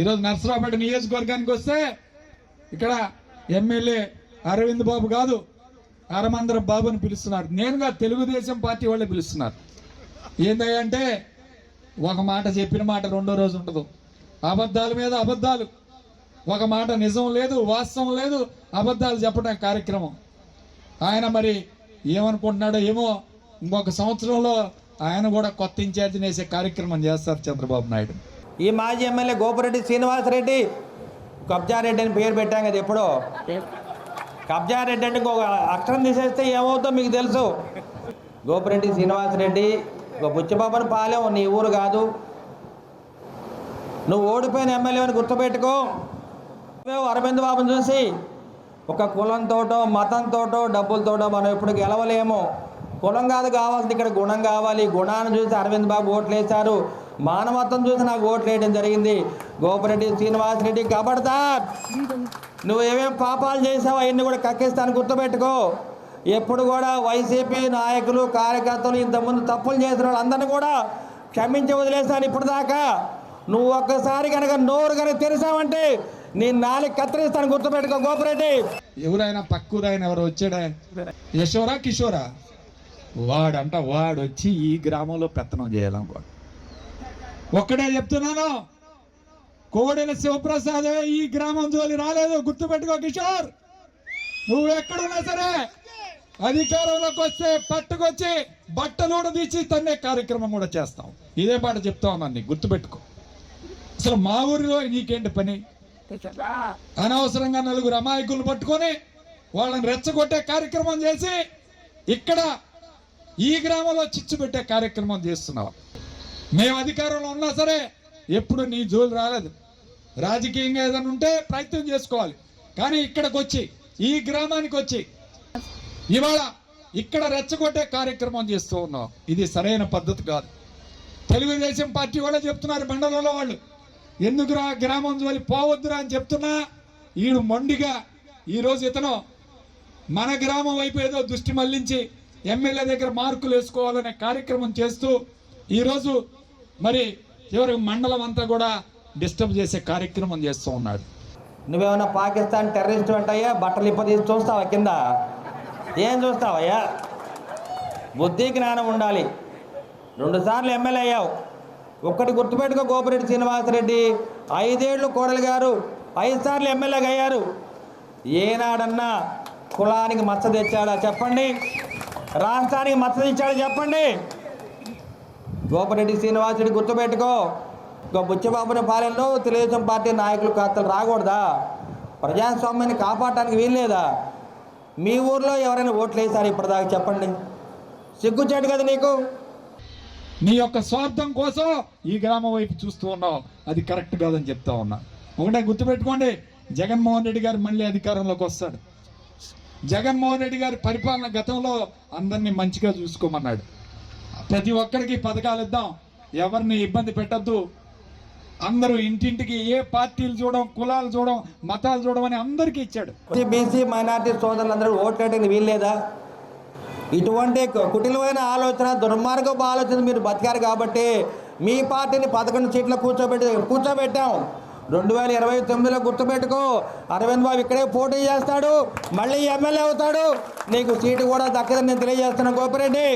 ఈరోజు నర్సరావుపేట నియోజకవర్గానికి వస్తే ఇక్కడ ఎమ్మెల్యే అరవింద్ బాబు కాదు అరమందర బాబు అని పిలుస్తున్నారు. నేనుగా తెలుగుదేశం పార్టీ వాళ్ళే పిలుస్తున్నారు. ఏంటంటే ఒక మాట చెప్పిన మాట రెండో రోజు ఉండదు. అబద్ధాల మీద అబద్ధాలు. ఒక మాట నిజం లేదు వాస్తవం లేదు అబద్ధాలు చెప్పడం కార్యక్రమం. ఆయన మరి ఏమనుకుంటున్నాడో ఏమో ఇంకొక సంవత్సరంలో ఆయన కూడా కొత్త ఇన్ఛార్జిని వేసే కార్యక్రమం చేస్తారు చంద్రబాబు నాయుడు. ఈ మాజీ ఎమ్మెల్యే గోపిరెడ్డి శ్రీనివాసరెడ్డి కబ్జారెడ్డి అని పేరు పెట్టాం కదా ఎప్పుడో. కబ్జారెడ్డి అంటే ఇంకొక అక్షరం తీసేస్తే ఏమవుతుందో మీకు తెలుసు. గోపిరెడ్డి శ్రీనివాసరెడ్డి ఒక బుచ్చిబాబుని పాలెం నీ ఊరు కాదు. నువ్వు ఓడిపోయిన ఎమ్మెల్యే అని గుర్తుపెట్టుకో. నువ్వు అరవింద్ బాబుని చూసి ఒక కులంతోటో మతంతోటో డబ్బులతోటో మనం ఎప్పుడు గెలవలేము. కులం కాదు కావాల్సింది ఇక్కడ గుణం కావాలి. గుణాన్ని చూసి అరవింద్ బాబు ఓట్లు వేశారు. మానవత్వం చూసి నాకు ఓట్లు వేయడం జరిగింది. గోపిరెడ్డి శ్రీనివాసరెడ్డి కాబడతా నువ్వు ఏమేం పాపాలు చేసావు అవన్నీ కూడా కక్కిస్తాను గుర్తుపెట్టుకో. ఎప్పుడు కూడా వైసీపీ నాయకులు కార్యకర్తలు ఇంతకుముందు తప్పులు చేసిన వాళ్ళందరినీ కూడా క్షమించి వదిలేస్తాను ఇప్పుడు దాకా నువ్వు ఒక్కసారి కనుక నోరు కనుక తెరిసావంటే నేను నాలుగు కత్తిరిస్తాను గుర్తుపెట్టుకో గోపిరెడ్డి. ఎవరైనా పక్కూరైన ఎవరు వచ్చాడా? యశోరా కిషోరా? వాడంట వాడు వచ్చి ఈ గ్రామంలో పెత్తనం చేయాలనుకోడు ఒక్కడే చెప్తున్నాను. కోడెల శివప్రసాద్ ఈ గ్రామం జోలి రాలేదు. గుర్తుపెట్టుకో కిషోర్. నువ్వు ఎక్కడున్నా సరే అధికారంలోకి వస్తే పట్టుకొచ్చి బట్టలు తీసి తన్నే కార్యక్రమం కూడా చేస్తాం ఇదే పాట చెప్తా ఉన్నాను నీకు. గుర్తుపెట్టుకో. అసలు మా ఊరిలో నీకేంటి పని? అనవసరంగా నలుగురు అమాయకులు పట్టుకొని వాళ్ళని రెచ్చగొట్టే కార్యక్రమం చేసి ఇక్కడ ఈ గ్రామంలో చిచ్చు పెట్టే కార్యక్రమం చేస్తున్నావు. మేము అధికారంలో ఉన్నా సరే ఎప్పుడు నీ జోలు రాలేదు. రాజకీయంగా ఏదైనా ఉంటే ప్రయత్నం చేసుకోవాలి. కానీ ఇక్కడికి వచ్చి ఈ గ్రామానికి వచ్చి ఇవాళ ఇక్కడ రెచ్చగొట్టే కార్యక్రమం చేస్తూ ఉన్నాం ఇది సరైన పద్ధతి కాదు. తెలుగుదేశం పార్టీ వాళ్ళే చెప్తున్నారు మండలంలో వాళ్ళు. ఎందుకురా గ్రామం జోలి పోవద్దురా అని చెప్తున్నా? ఈడు మొండిగా ఈరోజు ఇతను మన గ్రామం వైపు ఏదో దృష్టి మళ్ళించి ఎమ్మెల్యే దగ్గర మార్కులు వేసుకోవాలనే కార్యక్రమం చేస్తూ ఈరోజు మరి చివరికి మండలం అంతా కూడా డిస్టర్బ్ చేసే కార్యక్రమం చేస్తూ ఉన్నాడు నువ్వేమైనా పాకిస్తాన్ టెర్రరిస్ట్ అంటాయా బట్టలు ఇప్ప చూస్తావా కింద? ఏం చూస్తావయ్యా? బుద్ధి జ్ఞానం ఉండాలి. రెండుసార్లు ఎమ్మెల్యే అయ్యావు. ఒక్కటి గుర్తుపెట్టుకో గోపిరెడ్డి శ్రీనివాసరెడ్డి. ఐదేళ్ళు కోడలు గారు. ఐదు సార్లు ఎమ్మెల్యేగా అయ్యారు. ఏనాడన్నా కులానికి మచ్చ తెచ్చాడా చెప్పండి? రాష్ట్రానికి మచ్చ తెచ్చాడా చెప్పండి? గోపిరెడ్డి శ్రీనివాసుడి గుర్తుపెట్టుకో. ఇక బుచ్చబాబుని పాలనలో తెలుగుదేశం పార్టీ నాయకులు కాస్తలు రాకూడదా? ప్రజాస్వామ్యాన్ని కాపాడటానికి వీల్లేదా? మీ ఊర్లో ఎవరైనా ఓట్లు వేశారు ఇప్పటిదాకా చెప్పండి. సిగ్గుచేటు కదా నీకు? నీ యొక్క స్వార్థం కోసం ఈ గ్రామం వైపు చూస్తూ ఉన్నావు. అది కరెక్ట్ కాదని చెప్తా ఉన్నా. ఒకటే గుర్తుపెట్టుకోండి జగన్మోహన్ రెడ్డి గారు మళ్ళీ అధికారంలోకి వస్తాడు. జగన్మోహన్ రెడ్డి గారి పరిపాలన గతంలో అందరినీ మంచిగా చూసుకోమన్నాడు. ప్రతి ఒక్కరికి పథకాలు ఇద్దాం. ఎవరిని ఇబ్బంది పెట్టద్దు. అందరూ ఇంటింటికి ఏ పార్టీలు చూడడం కులాలు చూడడం మతాలు చూడడం అని అందరికీ ఇచ్చాడు. బీసీ మైనార్టీ సోదరులందరూ ఓట్లేయడానికి వీల్లేదా? ఇటువంటి కుటిలమైన ఆలోచన దుర్మార్గపు ఆలోచన మీరు బతికారు కాబట్టి మీ పార్టీని పదకొండు సీట్లు కూర్చోబెట్టి కూర్చోబెట్టాం. రెండు వేల ఇరవై తొమ్మిదిలో గుర్తుపెట్టుకో. అరవింద్ బాబు ఇక్కడే పోటీ చేస్తాడు. మళ్ళీ ఎమ్మెల్యే అవుతాడు. నీకు సీటు కూడా దక్కదని నేను తెలియజేస్తున్నాను గోపిరెడ్డి.